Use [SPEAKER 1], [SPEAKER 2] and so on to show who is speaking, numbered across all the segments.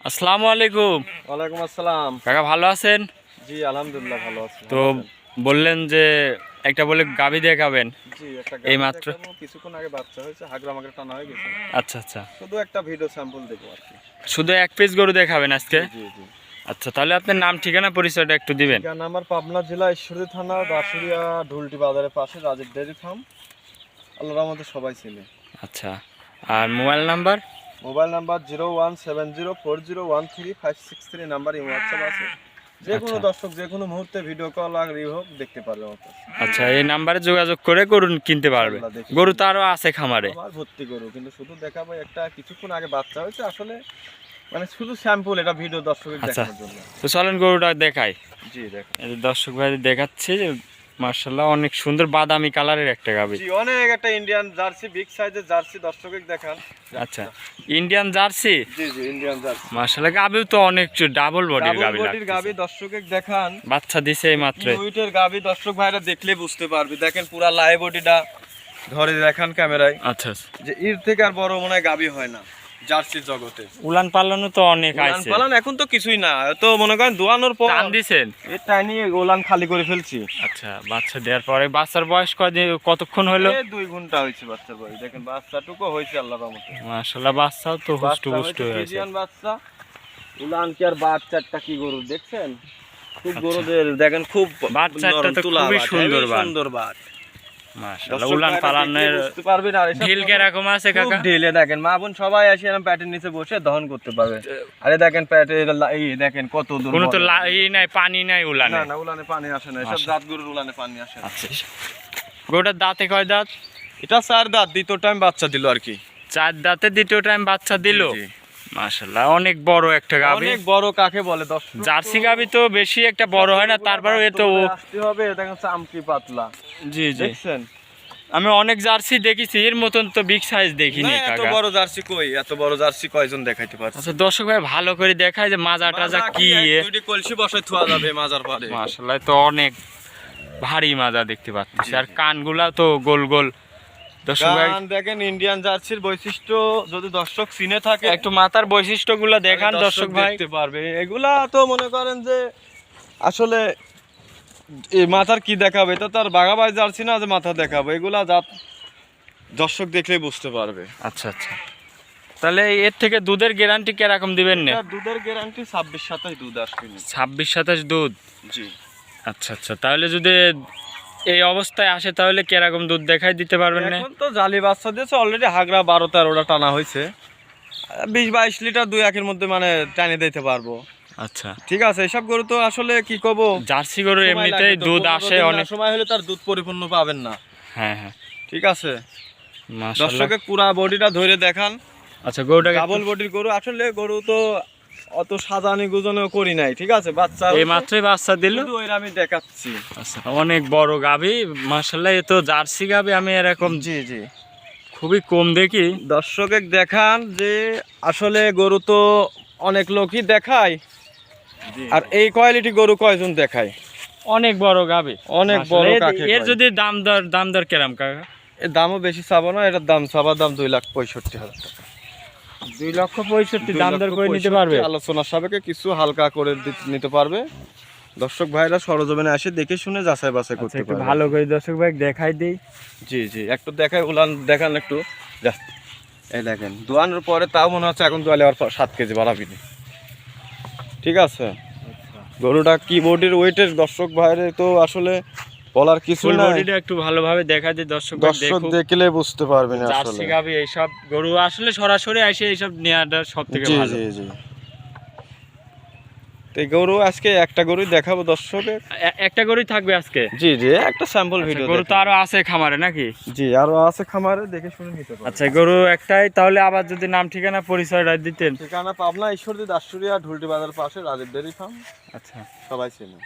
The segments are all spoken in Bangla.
[SPEAKER 1] আসসালামু আলাইকুম।
[SPEAKER 2] ওয়ালাইকুম আসসালাম।
[SPEAKER 1] কাকা ভালো আছেন?
[SPEAKER 2] জি আলহামদুলিল্লাহ ভালো আছি।
[SPEAKER 1] তো বললেন যে একটা বলে গাবি দেখাবেন।
[SPEAKER 2] জি একটা
[SPEAKER 1] এই মাত্র?
[SPEAKER 2] কিছুক্ষণ আগে বাচ্চা হয়েছে হাগরা মাগরা টানা হয়ে গেছে।
[SPEAKER 1] আচ্ছা আচ্ছা।
[SPEAKER 2] শুধু একটা ভিডিও স্যাম্পল দেখব আর কি।
[SPEAKER 1] শুধু এক পিস গরু দেখাবেন আজকে?
[SPEAKER 2] জি জি
[SPEAKER 1] আচ্ছা তাহলে আপনার নাম ঠিকানা পরিচয়টা একটু দিবেন।
[SPEAKER 2] ঠিকানা আমার পাবনা জেলা ঈশ্বরদী থানা দাসুরিয়া ঢুলটি বাজারের পাশে রাজীব ডেয়ারি ফার্ম। আল্লাহর আমাদের সবাই চিনে।
[SPEAKER 1] আচ্ছা। আর mobile number?
[SPEAKER 2] Mobile number zero one seven zero four zero one three five six three number এই হোয়াটসঅ্যাপ আছে। যে কোনো
[SPEAKER 1] আচ্ছা।
[SPEAKER 2] দর্শক যে কোনো মুহূর্তে ভিডিও কল আর হোক দেখতে পারবে
[SPEAKER 1] আচ্ছা এই নাম্বারে যোগাযোগ করে গরু কিনতে পারবে। গরু তো আরও আছে খামারে।
[SPEAKER 2] আমার ভর্তি গরু কিন্তু শুধু দেখাবো একটা কিছুক্ষণ আগে বাচ্চা হয়েছে আসলে মানে শুধু স্যাম্পল এটা ভিডিও দর্শকের
[SPEAKER 1] আচ্ছা।
[SPEAKER 2] দেখানোর জন্য।
[SPEAKER 1] তো চলেন গরুটা দেখাই।
[SPEAKER 2] জি দেখ
[SPEAKER 1] এই দর্শক ভাই দেখাচ্ছে যে মার্শাল্লাহ অনেক সুন্দর বাদামি কালারের একটা গাবি।
[SPEAKER 2] অনেক একটা ইন্ডিয়ান জার্সি বিগ সাইজের জার্সি দর্শকের দেখান।
[SPEAKER 1] আচ্ছা ইন্ডিয়ান জার্সি
[SPEAKER 2] জি জি ইন্ডিয়ান জার্সি
[SPEAKER 1] মার্শাল্লাহ গাবিও তো অনেক ডাবল বডির গাবি
[SPEAKER 2] বডির গাবি
[SPEAKER 1] লাগছে
[SPEAKER 2] দেখান।
[SPEAKER 1] বাচ্চা দিছে এই মাত্র।
[SPEAKER 2] উইটের গাবি দর্শক ভাইরা দেখলে বুঝতে পারবে। দেখেন পুরা লাইভ বডিটা ধরে দেখান ক্যামেরায়।
[SPEAKER 1] আচ্ছা।
[SPEAKER 2] যে এর থেকে আর বড় মনে হয় গাবি হয় না। জার্সির জগতে।
[SPEAKER 1] উলান পালানো তো অনেক
[SPEAKER 2] উলান পালান এখন তো কিছুই না তো মনে করেন দোয়ানোর পর
[SPEAKER 1] টান দিছেন?
[SPEAKER 2] গোলান খালি করে ফেলছি।
[SPEAKER 1] আচ্ছা বাচ্চা দেওয়ার পরে বাচ্চার বয়স কতক্ষণ হলো?
[SPEAKER 2] এই দুই ঘণ্টা হয়েছে বাচ্চার বয়স। দেখেন বাচ্চাটুকু হয়েছে আল্লাহর রহমতে।
[SPEAKER 1] মাশাল্লাহ বাচ্চাও তো হুষ্টু
[SPEAKER 2] বাচ্চা
[SPEAKER 1] পুষ্টু
[SPEAKER 2] হয়েছে
[SPEAKER 1] হয়েছে।
[SPEAKER 2] ফ্রিজিয়ান বাচ্চা। উলান কি আর বাচ্চাটা কি গরু দেখছেন? খুব
[SPEAKER 1] আচ্ছা।
[SPEAKER 2] গরুদের দেখেন খুব
[SPEAKER 1] বাচ্চাটা তো খুবই সুন্দর
[SPEAKER 2] হেবি
[SPEAKER 1] বাট।
[SPEAKER 2] সুন্দর বাট। দেখেন মা বোন সবাই আসে প্যাটের নিচে বসে দহন করতে পারবে। আরে দেখেন প্যাটে দেখেন কত দূর
[SPEAKER 1] তো
[SPEAKER 2] বড়।
[SPEAKER 1] লা- ই নাই পানি নাই উলানে।
[SPEAKER 2] না না উলানে পানি আসে না এসব
[SPEAKER 1] আসে।
[SPEAKER 2] গরুর উলানে পানি আসে
[SPEAKER 1] আচ্ছা গরুটার দাঁতে কয় দাঁত?
[SPEAKER 2] এটা চার দাঁত দ্বিতীয় টাইম বাচ্চা দিল আর কি।
[SPEAKER 1] চার দাঁতে দ্বিতীয় টাইম বাচ্চা দিল। মাশাল্লাহ অনেক বড় একটা গাবি
[SPEAKER 2] অনেক বড় কাকে বলে
[SPEAKER 1] জার্সি গাবি তো বেশি একটা বড় হয় না তারপরেও এ তো
[SPEAKER 2] হবে দেখেন চামকি পাতলা।
[SPEAKER 1] জি জি।
[SPEAKER 2] দেখছেন?
[SPEAKER 1] আমি অনেক জার্সি দেখেছি এর মতন তো বিগ সাইজ দেখিনি
[SPEAKER 2] এত বড় জার্সি কই? এত বড় জার্সি কয়জন দেখাইতে পারছে?
[SPEAKER 1] আচ্ছা দর্শক ভাই ভালো করে দেখায় যে মাজা টাজা কি? এ।
[SPEAKER 2] দুইটি কলসি বসে থোয়া যাবে মাজার পারে
[SPEAKER 1] মাশাল্লাহ তো অনেক ভারী মাজা দেখতে পাচ্ছি। আর কানগুলা তো গোল গোল। দর্শক ভাই
[SPEAKER 2] দেখেন ইন্ডিয়ান জার্সির বৈশিষ্ট্য যদি দর্শক সিনে থাকে
[SPEAKER 1] একটু মাথার বৈশিষ্ট্যগুলো দেখান দর্শক ভাই।
[SPEAKER 2] দেখতে পারবে। এগুলা তো মনে করেন যে আসলে মাথার কি দেখাবে? এটা তার বাঘাবাই জার্সি না যে মাথা দেখাবো এগুলা জাত দর্শক দেখলেই বুঝতে পারবে।
[SPEAKER 1] আচ্ছা আচ্ছা। তাহলে এর থেকে দুধের গ্যারান্টি কীরকম দিবেন না?
[SPEAKER 2] দুধের গ্যারান্টি ছাব্বিশ সাতাশ দুধ আসবে।
[SPEAKER 1] ছাব্বিশ সাতাশ দুধ?
[SPEAKER 2] জি।
[SPEAKER 1] আচ্ছা আচ্ছা। তাহলে যদি এই অবস্থায় আসে তাহলে কীরকম দুধ দেখাই দিতে পারবেন না?
[SPEAKER 2] এখন তো জালি বাচ্চা দিয়েছে অলরেডি হাগরা বারো তেরোটা টানা হয়েছে। বিশ বাইশ লিটার দুই একের মধ্যে মানে টানে দিতে পারব।
[SPEAKER 1] আচ্ছা।
[SPEAKER 2] ঠিক আছে এসব গরু তো আসলে কি কব
[SPEAKER 1] জার্সি গরু এমনিতেই দুধ আসে অনেক
[SPEAKER 2] সময় হলে তার দুধ পরিপূর্ণ পাবেন না।
[SPEAKER 1] হ্যাঁ হ্যাঁ।
[SPEAKER 2] ঠিক আছে।
[SPEAKER 1] মাশাআল্লাহ।
[SPEAKER 2] দর্শকে পুরা বডিটা ধরে দেখান।
[SPEAKER 1] আচ্ছা গরুটাকে
[SPEAKER 2] ডাবল বডির গরু। আসলে গরু তো অত সাজানি গুজনেও করি নাই ঠিক আছে? বাচ্চা
[SPEAKER 1] এই মাত্রই বাচ্চা দিল?
[SPEAKER 2] ওইটা আমি দেখাচ্ছি।
[SPEAKER 1] আচ্ছা অনেক বড় গাভি মাশাআল্লাহ এ তো জার্সি গাভি আমি এরকম
[SPEAKER 2] জি জি।
[SPEAKER 1] খুবই কম দেখি।
[SPEAKER 2] দর্শকে দেখান যে আসলে গরু তো অনেক লোকই দেখায়। আর এই কোয়ালিটি গরু কয়জন দেখায়?
[SPEAKER 1] অনেক বড় গাভি
[SPEAKER 2] অনেক বড়
[SPEAKER 1] এর- যদি দাম দর দাম দর কেরাম কাকা
[SPEAKER 2] এর দামও বেশি চাবো না এটার দাম চাবার দাম দুই লাখ পঁয়ষট্টি হাজার টাকা।
[SPEAKER 1] দুই লক্ষ পঁয়ষট্টি দাম দর করে নিতে পারবে?
[SPEAKER 2] আলোচনার সাপেক্ষে কিছু হালকা করে নিতে পারবে। দর্শক ভাইরা সরজমিনে আসে দেখে শুনে যাচাই বাছাই
[SPEAKER 1] আচ্ছা
[SPEAKER 2] করতে পারবে।
[SPEAKER 1] ভালো করে দর্শক ভাই দেখাই দিই।
[SPEAKER 2] জি জি একটু দেখাই উলান দেখান একটু। এই দেখেন দোয়ানোর পরে তাও মনে হচ্ছে এখন দোয়ালে আর সাত কেজি বাড়াবি নি। ঠিক আছে? গরুটা কি বডির ওয়েটের দর্শক ভাইরে তো আসলে বলার কিছু না
[SPEAKER 1] বডিটা একটু ভালোভাবে দেখা যায় দর্শক
[SPEAKER 2] দর্শক দেখলে বুঝতে পারবেন আসলে।
[SPEAKER 1] জার্সি গাবি এইসব গরু আসলে সরাসরি এসে এইসব নেওয়াটা সব থেকে
[SPEAKER 2] জি
[SPEAKER 1] ভালো।
[SPEAKER 2] জি জি। তো এই গরু আজকে একটা গরুই দেখাবো দর্শকের।
[SPEAKER 1] একটা গরুই থাকবে আজকে?
[SPEAKER 2] জি জি একটা স্যাম্পল
[SPEAKER 1] আচ্ছা,
[SPEAKER 2] ভিডিও
[SPEAKER 1] গরু তো আরও আছে খামারে নাকি?
[SPEAKER 2] জি আরও আছে খামারে দেখে শুনে নিতে পারবেন।
[SPEAKER 1] আচ্ছা গরু একটাই তাহলে আবার যদি নাম ঠিকানা পরিচয়টা দিতেন।
[SPEAKER 2] ঠিকানা পাবনা ঈশ্বরদী দাসুরিয়া ঢুলটি বাজার পাশে রাজীব ডেরি ফার্ম।
[SPEAKER 1] আচ্ছা।
[SPEAKER 2] সবাই চেনে।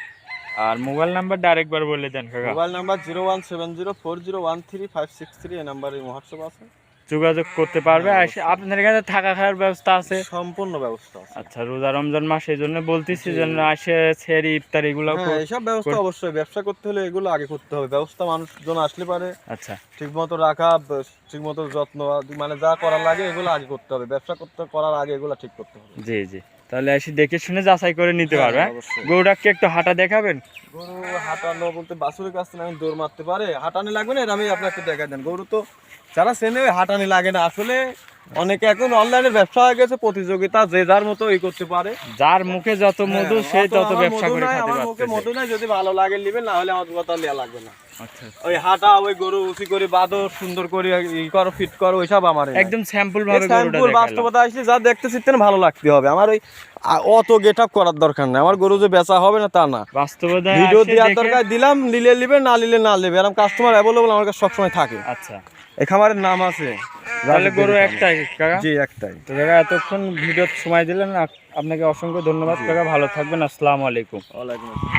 [SPEAKER 1] আর মোবাইল নাম্বারটা আরেকবার বলে দেন কাকা।
[SPEAKER 2] Mobile number zero one seven zero four zero one three five six three এই নাম্বারে হোয়াটসঅ্যাপ আছে।
[SPEAKER 1] যোগাযোগ করতে পারবে। আর আপনার এখানে থাকা খাওয়ার ব্যবস্থা আছে?
[SPEAKER 2] সম্পূর্ণ ব্যবস্থা
[SPEAKER 1] আচ্ছা রোজা রমজান মাস এই জন্য বলতেছি যেন আসে সেরি ইফতার এগুলো
[SPEAKER 2] সব এইসব ব্যবস্থা অবশ্যই। ব্যবসা করতে হলে এগুলো আগে করতে হবে। ব্যবস্থা মানুষজন আসলে পারে।
[SPEAKER 1] আচ্ছা।
[SPEAKER 2] ঠিক মতো রাখা ঠিক মতো যত্ন মানে যা করার লাগে এগুলো আগে করতে হবে। ব্যবসা করতে করার আগে এগুলো ঠিক করতে হবে।
[SPEAKER 1] জি জি। তাহলে এসে দেখে শুনে যাচাই করে নিতে
[SPEAKER 2] হ্যাঁ,
[SPEAKER 1] পারবে হ্যাঁ? গরুটাকে একটু হাঁটা দেখাবেন?
[SPEAKER 2] গরু হাঁটানো বলতে বাছুরের কাছ থেকে আমি দৌড় মারতে পারে। হাঁটানি লাগবে না আমি আপনাকে দেখা দেন। গরু তো যারা ওই হাঁটানি লাগে না। আসলে অনেকে এখন অনলাইনের ব্যবসা হয়ে গেছে প্রতিযোগিতা যে যার মতো এই করতে পারে।
[SPEAKER 1] যার মুখে যত মধু
[SPEAKER 2] হ্যাঁ,
[SPEAKER 1] সে তত ব্যবসা করে খেতে
[SPEAKER 2] আমার মুখে মধু নাই যদি ভালো লাগে নিবেন না হলে আমার কথা লিয়া লাগবে না। ওই হাঁটা ওই গরু উচি করে বাঁধো সুন্দর করে ই করো ফিট করো ওইসব আমার
[SPEAKER 1] একদম স্যাম্পল ভাবে
[SPEAKER 2] স্যাম্পল বাস্তবতা আসলে যা দেখতে ভালো লাগতে হবে। আমার ওই অত গেট আপ করার দরকার নেই। আমার গরু যে বেচা হবে না তা না।
[SPEAKER 1] বাস্তবতা
[SPEAKER 2] ভিডিও দেওয়ার দরকার দিলাম নিলে নিবে না নিলে না নেবে। এরকম কাস্টমার অ্যাভেলেবল আমার কাছে সবসময় থাকে।
[SPEAKER 1] আচ্ছা।
[SPEAKER 2] এই খামারের নাম আছে।
[SPEAKER 1] তাহলে গরু একটাই কাকা?
[SPEAKER 2] জি একটাই।
[SPEAKER 1] তো কাকা এতক্ষণ ভিডিও সময় দিলেন আপনাকে অসংখ্য ধন্যবাদ কাকা। ভালো থাকবেন আসসালামু আলাইকুম।
[SPEAKER 2] ওয়ালাইকুম আসসালাম।